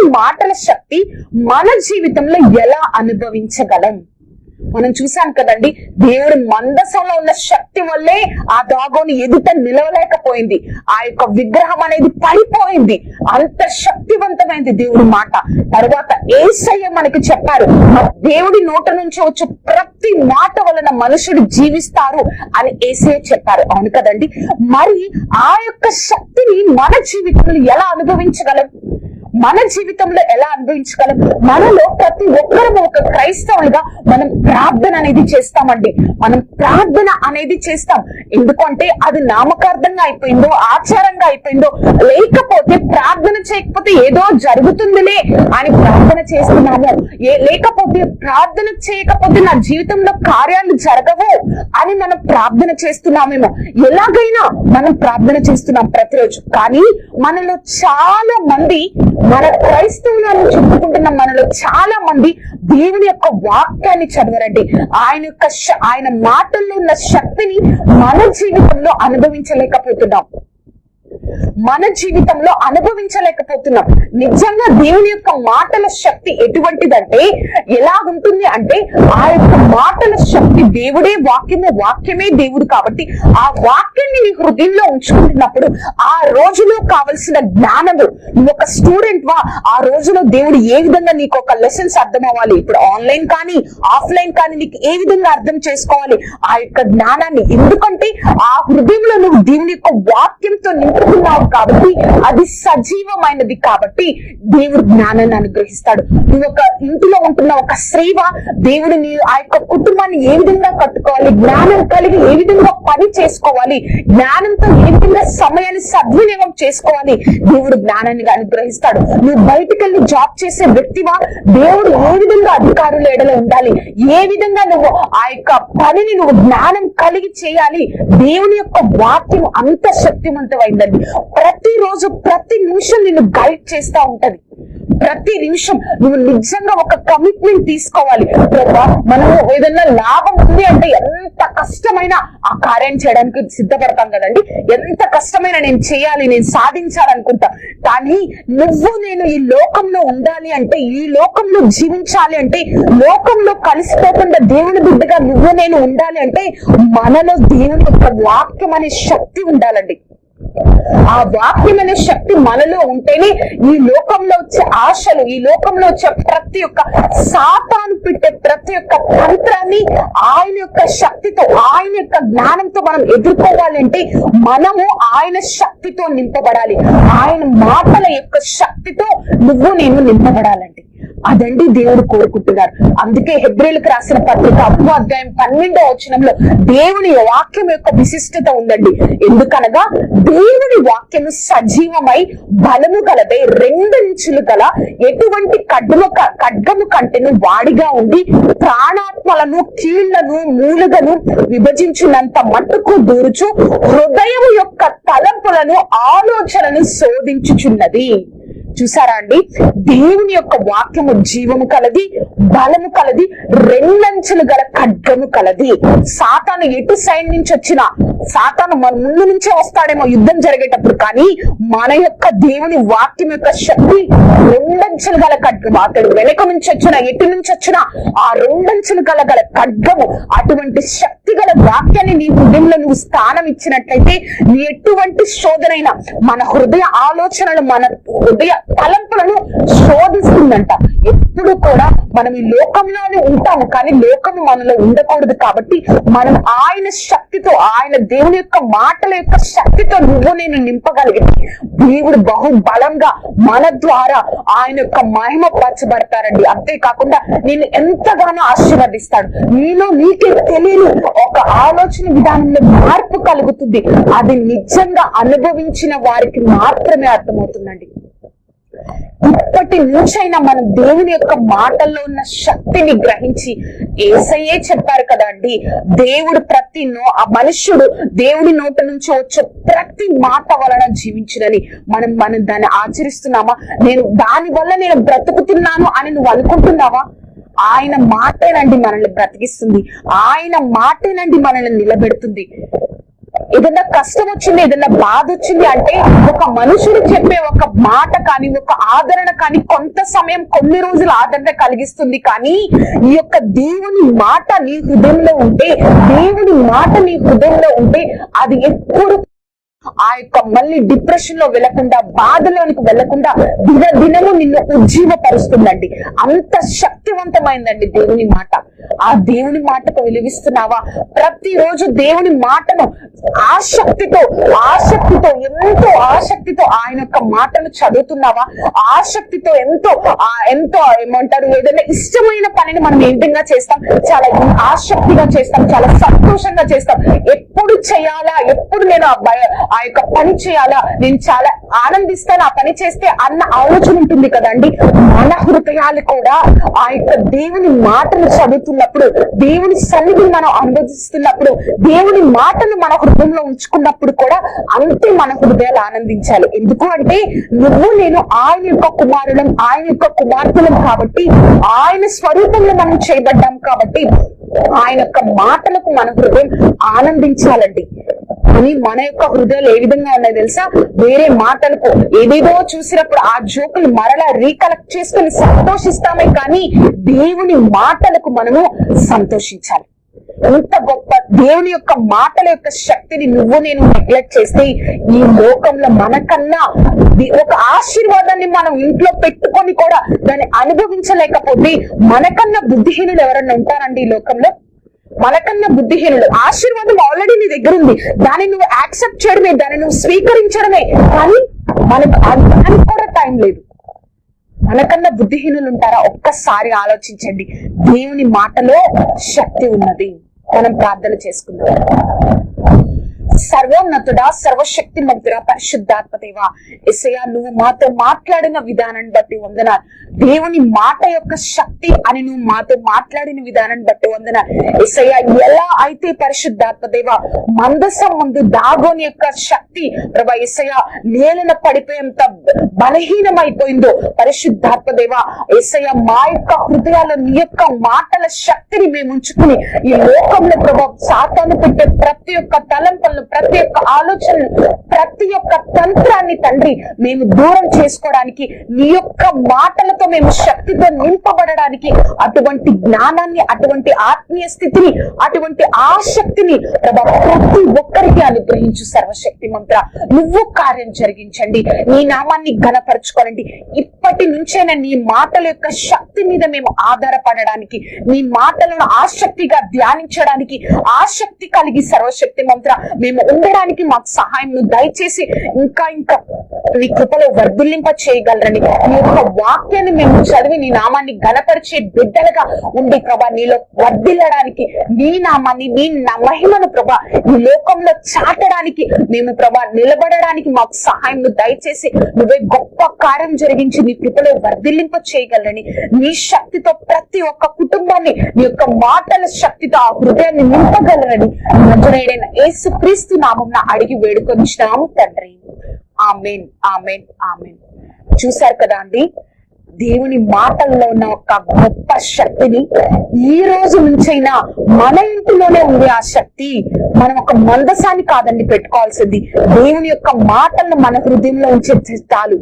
దేవుని మాటల శక్తి మన జీవితంలో ఎలా అనుభవించగలం? మనం చూసాం కదండి దేవుడి మందసంలో ఉన్న శక్తి వల్లే ఆ దాగోని ఎదుట నిలవలేకపోయింది. ఆ యొక్క విగ్రహం అనేది పడిపోయింది. అంత శక్తివంతమైంది దేవుడి మాట. తర్వాత ఏసయ్య మనకి చెప్పారు దేవుడి నోట నుంచి వచ్చే ప్రతి మాట వలన మనుషుడు జీవిస్తారు అని ఏసయ్య చెప్పారు. అవును కదండి. మరి ఆ యొక్క శక్తిని మన జీవితంలో ఎలా అనుభవించగలం? మన జీవితంలో ఎలా అనుభవించగలం? మనలో ప్రతి ఒక్కరం ఒక క్రైస్తవులుగా మనం ప్రార్థన అనేది చేస్తామండి. మనం ప్రార్థన అనేది చేస్తాం. ఎందుకంటే అది నామకార్థంగా అయిపోయిందో ఆచారంగా అయిపోయిందో లేకపోతే ప్రార్థన చేయకపోతే ఏదో జరుగుతుందిలే అని ప్రార్థన చేస్తున్నాము. ఏ లేకపోతే ప్రార్థన చేయకపోతే నా జీవితంలో కార్యాలు జరగవు అని మనం ప్రార్థన చేస్తున్నామేమో. ఎలాగైనా మనం ప్రార్థన చేస్తున్నాం ప్రతిరోజు. కానీ మనలో చాలా మంది మన క్రైస్తవులను చెప్పుకుంటున్న మనలో చాలా మంది దేవుని యొక్క వాక్యాన్ని చదవరండి. ఆయన యొక్క ఆయన మాటల్లో ఉన్న శక్తిని మన జీవితంలో అనుభవించలేకపోతున్నాం. మన జీవితంలో అనుభవించలేకపోతున్నాం. నిజంగా దేవుని యొక్క మాటల శక్తి ఎటువంటిదంటే ఎలా ఉంటుంది అంటే ఆ యొక్క మాటల శక్తి దేవుడే వాక్యము వాక్యమే దేవుడు కాబట్టి ఆ వాక్యాన్ని నీ హృదయంలో ఉంచుకుంటున్నప్పుడు ఆ రోజులో కావలసిన జ్ఞానము నువ్వు ఒక స్టూడెంట్ వా ఆ రోజులో దేవుడు ఏ విధంగా నీకు ఒక లెసన్స్ అర్థం అవ్వాలి ఇప్పుడు ఆన్లైన్ కానీ ఆఫ్లైన్ కానీ నీకు ఏ విధంగా అర్థం చేసుకోవాలి? ఆ యొక్క జ్ఞానాన్ని. ఎందుకంటే ఆ హృదయంలో నువ్వు దేవుని యొక్క వాక్యంతో నింపు నింపుకున్నావు కాబట్టి అది సజీవమైనది కాబట్టి దేవుడు జ్ఞానాన్ని అనుగ్రహిస్తాడు. నువ్వు ఒక ఇంటిలో ఉంటున్న ఒక స్త్రీవా దేవుడు నీ ఆ యొక్క కుటుంబాన్ని ఏ విధంగా కట్టుకోవాలి? జ్ఞానం కలిగి ఏ విధంగా పని చేసుకోవాలి? జ్ఞానంతో ఏ విధంగా సమయాన్ని సద్వినియోగం చేసుకోవాలి. దేవుడు జ్ఞానాన్ని అనుగ్రహిస్తాడు. నువ్వు బయటికి వెళ్ళి జాబ్ చేసే వ్యక్తివా? దేవుడు ఏ విధంగా అధికారులు ఎడలో ఉండాలి? ఏ విధంగా నువ్వు ఆ యొక్క పనిని నువ్వు జ్ఞానం కలిగి చేయాలి? దేవుని యొక్క వాక్యం అంత శక్తివంతమైందండి. ప్రతిరోజు ప్రతి నిమిషం నిన్ను గైడ్ చేస్తా ఉంటది. ప్రతి నిమిషం నువ్వు నిజంగా ఒక కమిట్మెంట్ తీసుకోవాలి. ప్రభా మనము ఏదైనా లాభం ఉంది అంటే ఎంత కష్టమైన ఆ కార్యం చేయడానికి సిద్ధపడతాం కదండి. ఎంత కష్టమైన నేను చేయాలి నేను సాధించాలనుకుంటా. కానీ నువ్వు నేను ఈ లోకంలో ఉండాలి అంటే ఈ లోకంలో జీవించాలి అంటే లోకంలో కలిసిపోకుండా దేవుని బిడ్డగా నువ్వు నేను ఉండాలి అంటే మనలో దేవుని యొక్క వాక్యం అనే శక్తి ఉండాలండి. ఆ వాక్యం అనే శక్తి మనలో ఉంటేనే ఈ లోకంలో వచ్చే ఆశలు ఈ లోకంలో వచ్చే ప్రతి ఒక్క సాతాను పెట్టే ప్రతి ఒక్క తంత్రాన్ని ఆయన యొక్క శక్తితో ఆయన యొక్క జ్ఞానంతో మనం ఎదుర్కోవాలంటే మనము ఆయన శక్తితో నింపబడాలి. ఆయన మాటల యొక్క శక్తితో నువ్వు నేను నింపబడాలండి అదండి దేవుడు కోరుకుంటున్నారు. అందుకే హెబ్రిల్కి రాసిన పత్రిక అప్పు అధ్యాయం పన్నెండో వచనంలో దేవుని వాక్యం యొక్క విశిష్టత ఉందండి. ఎందుకనగా దేవుని వాక్యము సజీవమై బలము గలదై రెండంచులు గల ఎటువంటి కడ్డము ఖడ్గము కంటెను వాడిగా ఉండి ప్రాణాత్మలను కీళ్ళను మూలుగను విభజించినంత మట్టుకు దూరుచు హృదయం యొక్క తలంపులను ఆలోచనను శోధించుచున్నది. చూసారా అండి? దేవుని యొక్క వాక్యము జీవము కలది బలము కలది రెండంచెలు గల ఖడ్గము కలది. సాతాను ఎటు సైడ్ నుంచి వచ్చినా సాతాను మన ముందు నుంచే వస్తాడేమో యుద్ధం జరిగేటప్పుడు కానీ మన యొక్క దేవుని వాక్యం యొక్క శక్తి రెండంచెలు గల ఖడ్గము అతడు వెనక నుంచి వచ్చిన ఎటు నుంచి వచ్చినా ఆ రెండంచెలు గల గల ఖడ్గము అటువంటి శక్తి గల వాక్యాన్ని నీ హృదయంలో నువ్వు స్థానం ఇచ్చినట్లయితే నీ ఎటువంటి శోధనైనా మన హృదయ ఆలోచనలు మన హృదయ తలంపులను శోధిస్తుందంట. ఎప్పుడు కూడా మనం ఈ లోకంలోనే ఉంటాము కానీ లోకము మనలో ఉండకూడదు కాబట్టి మనం ఆయన శక్తితో ఆయన దేవుని యొక్క మాటల యొక్క శక్తితో నువ్వు నేను నింపగలిగితే దేవుడు బహు బలంగా మన ద్వారా ఆయన యొక్క మహిమ పరచబడతారండి అంతేకాకుండా నేను ఎంతగానో ఆశీర్వదిస్తాడు. నీలో నీకే తెలియని ఒక ఆలోచన విధానంలో మార్పు కలుగుతుంది. అది నిజంగా అనుభవించిన వారికి మాత్రమే అర్థమవుతుందండి. ఇప్పటి నుంచైనా మనం దేవుని యొక్క మాటల్లో ఉన్న శక్తిని గ్రహించి ఏసయ్యే చెప్పారు కదా అండి. దేవుడు ప్రతి నో ఆ మనుష్యుడు దేవుడి నోట నుంచి వచ్చే ప్రతి మాట వలన జీవించునని మనం మనం దాన్ని ఆచరిస్తున్నామా? నేను దాని వల్ల నేను బ్రతుకుతున్నాను అని నువ్వు అనుకుంటున్నావా? ఆయన మాటేనండి మనల్ని బ్రతికిస్తుంది. ఆయన మాటేనండి మనల్ని నిలబెడుతుంది. ఏదైనా కష్టం వచ్చింది ఏదైనా బాధ వచ్చింది అంటే ఒక మనుషుడు చెప్పే ఒక మాట కానీ ఒక ఆదరణ కానీ కొంత సమయం కొన్ని రోజులు ఆదరణ కలిగిస్తుంది కానీ ఈ యొక్క దేవుని మాట నీ హృదయంలో ఉంటే దేవుని మాట నీ హృదయంలో ఉంటే అది ఎప్పుడు ఆ యొక్క మళ్ళీ డిప్రెషన్లో వెళ్ళకుండా బాధలోనికి వెళ్ళకుండా దిన దినము నిన్ను ఉజ్జీవపరుస్తుందండి. అంత శక్తివంతమైందండి దేవుని మాట. ఆ దేవుని మాటకు విలువిస్తున్నావా? ప్రతిరోజు దేవుని మాటను ఆసక్తితో ఆసక్తితో ఎంతో ఆసక్తితో ఆయన యొక్క మాటను చదువుతున్నావా? ఆసక్తితో ఎంతో ఆ ఎంతో ఏమంటారు ఏదైనా ఇష్టమైన పనిని మనం ఏంటంగా చేస్తాం? చాలా ఆసక్తిగా చేస్తాం చాలా సంతోషంగా చేస్తాం. ఎప్పుడు చేయాలా? ఎప్పుడు నేను ఆ భయ- ఆ యొక్క పని చేయాలా? నేను చాలా ఆనందిస్తాను. ఆ పని చేస్తే అన్న ఆలోచన ఉంటుంది కదండి. మన హృదయాలు కూడా ఆ యొక్క దేవుని మాటను చదువుతున్నప్పుడు దేవుని సన్నిధిని మనం అనుభవిస్తున్నప్పుడు దేవుని మాటను మన హృదయంలో ఉంచుకున్నప్పుడు కూడా అంతే మన హృదయాలు ఆనందించాలి. ఎందుకు అంటే నువ్వు నేను ఆయన యొక్క కుమారులం ఆయన యొక్క కుమార్తెలం కాబట్టి ఆయన స్వరూపంలో మనం చేయబడ్డాం కాబట్టి ఆయన యొక్క మాటలకు మన హృదయం ఆనందించాలండి. కానీ మన యొక్క హృదయాలు ఏ విధంగా ఉన్నాయి తెలుసా? వేరే మాటలకు ఏదేదో చూసినప్పుడు ఆ జోకులు మరలా రీకలెక్ట్ చేసుకుని సంతోషిస్తామే కానీ దేవుని మాటలకు మనము సంతోషించాలి. ఎంత గొప్ప దేవుని యొక్క మాటల యొక్క శక్తిని నువ్వు నేను నెగ్లెక్ట్ చేస్తే ఈ లోకంలో మనకన్నా ఒక ఆశీర్వాదాన్ని మనం ఇంట్లో పెట్టుకొని కూడా దాన్ని అనుభవించలేకపోతే మనకన్నా బుద్ధిహీనులు ఎవరన్నా ఉంటారండి ఈ లోకంలో? మనకన్నా బుద్ధిహీనుడు ఆశీర్వాదం ఆల్రెడీ నీ దగ్గర ఉంది. దాన్ని నువ్వు యాక్సెప్ట్ చేయడమే దాన్ని నువ్వు స్వీకరించడమే. కానీ మనకు ఆ- దానికి కూడా టైం లేదు. మనకన్నా బుద్ధిహీనులు ఉంటారా? ఒక్కసారి ఆలోచించండి. దేవుని మాటలో శక్తి ఉన్నది. మనం ప్రార్థన చేసుకుందాం. సర్వోన్నతుడా సర్వశక్తి మంతుడా పరిశుద్ధాత్మ దేవ ఎసయా నువ్వు మాతో మాట్లాడిన విధానాన్ని బట్టి వందన దేవుని మాట యొక్క శక్తి అని నువ్వు మాతో మాట్లాడిన విధానాన్ని బట్టి వందన ఎసయ్య ఎలా అయితే పరిశుద్ధాత్మ దేవ మందసం ముందు దాగోని యొక్క శక్తి ప్రభా ఎసయ్య నేలన పడిపోయేంత బలహీనమైపోయిందో పరిశుద్ధాత్మ దేవ ఎసయ్య మా యొక్క హృదయాల నీ యొక్క మాటల శక్తిని మేము ఉంచుకుని ఈ లోకంలో ప్రభా సాతాను పెట్టే ప్రతి ఒక్క తలంపలను ప్రతి ఒక్క ఆలోచన ప్రతి ఒక్క తంత్రాన్ని తండ్రి మేము దూరం చేసుకోవడానికి నీ యొక్క మాటలతో మేము శక్తితో నింపబడడానికి అటువంటి జ్ఞానాన్ని అటువంటి ఆత్మీయ స్థితిని అటువంటి ఆసక్తిని ప్రభా ప్రతి ఒక్కరికి అనుగ్రహించు సర్వశక్తి మంత్ర. నువ్వు కార్యం జరిగించండి. నీ నామాన్ని ఘనపరచుకోనండి ఇప్పటి నుంచైనా నీ మాటల యొక్క శక్తి మీద మేము ఆధారపడడానికి నీ మాటలను ఆసక్తిగా ధ్యానించడానికి ఆసక్తి కలిగి సర్వశక్తి మంత్ర. మేము ఉండడానికి మాకు సహాయం దయచేసి ఇంకా ఇంకా నీ కృపలో వర్ధిల్లింప చేయగలరని నీ యొక్క వాక్యాన్ని మేము చదివి నీ నామాన్ని గణపరిచే బిడ్డలుగా ఉండి ప్రభా నీలో వర్ధిల్లడానికి నీ నామాన్ని నీ మహిమను ప్రభా ఈ లోకంలో చాటడానికి మేము ప్రభా నిలబడడానికి మాకు సహాయం దయచేసి నువ్వే గొప్ప కార్యం జరిగించి నీ కృపలో వర్ధిల్లింప చేయగలరని నీ శక్తితో ప్రతి ఒక్క కుటుంబాన్ని నీ యొక్క మాటల శక్తితో ఆ హృదయాన్ని నింపగలరని నజరేడైన యేసు క్రీస్తు నామం అడిగి వేడుకొనిచ్చినాము తండ్రి. Amen amen amen. చూశారు కదా అండి దేవుని మాటల్లో ఉన్న ఒక గొప్ప శక్తిని ఈ రోజు నుంచైనా మన ఇంటిలోనే ఉంది ఆ శక్తి మనం ఒక మందసాన్ని కాదండి పెట్టుకోవాల్సింది. దేవుని యొక్క మాటలను మన హృదయంలో ఉంచే చాలు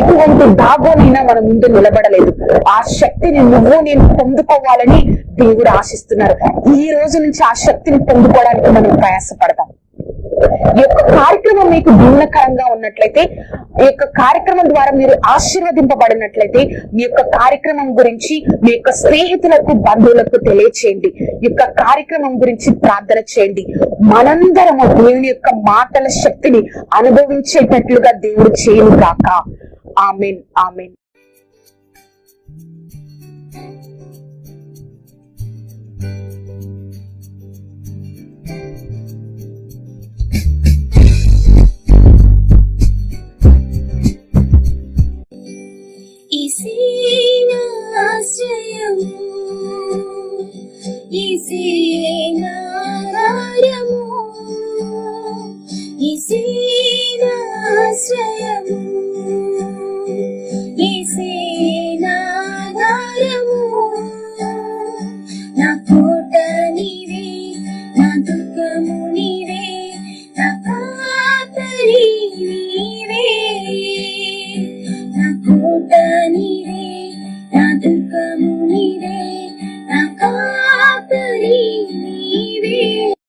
ఎటువంటి దాగోనైనా మన ముందు నిలబడలేదు. ఆ శక్తిని నువ్వు నేను పొందుకోవాలని దేవుడు ఆశిస్తున్నారు. ఈ రోజు నుంచి ఆ శక్తిని పొందుకోవడానికి మనం ప్రయాసపడతాం. ఈ యొక్క కార్యక్రమం మీకు దీవనకరంగా ఉన్నట్లయితే ఈ యొక్క కార్యక్రమం ద్వారా మీరు ఆశీర్వదింపబడినట్లయితే మీ యొక్క కార్యక్రమం గురించి మీ యొక్క స్నేహితులకు బంధువులకు తెలియచేయండి. ఈ యొక్క కార్యక్రమం గురించి ప్రార్థన చేయండి. మనందరము దేవుని యొక్క మాటల శక్తిని అనుభవించేటట్లుగా దేవుడు చేయను కాక ఆమెన్ ఆమెన్. ఈశీనాశ్రయము ఈశీనాగారము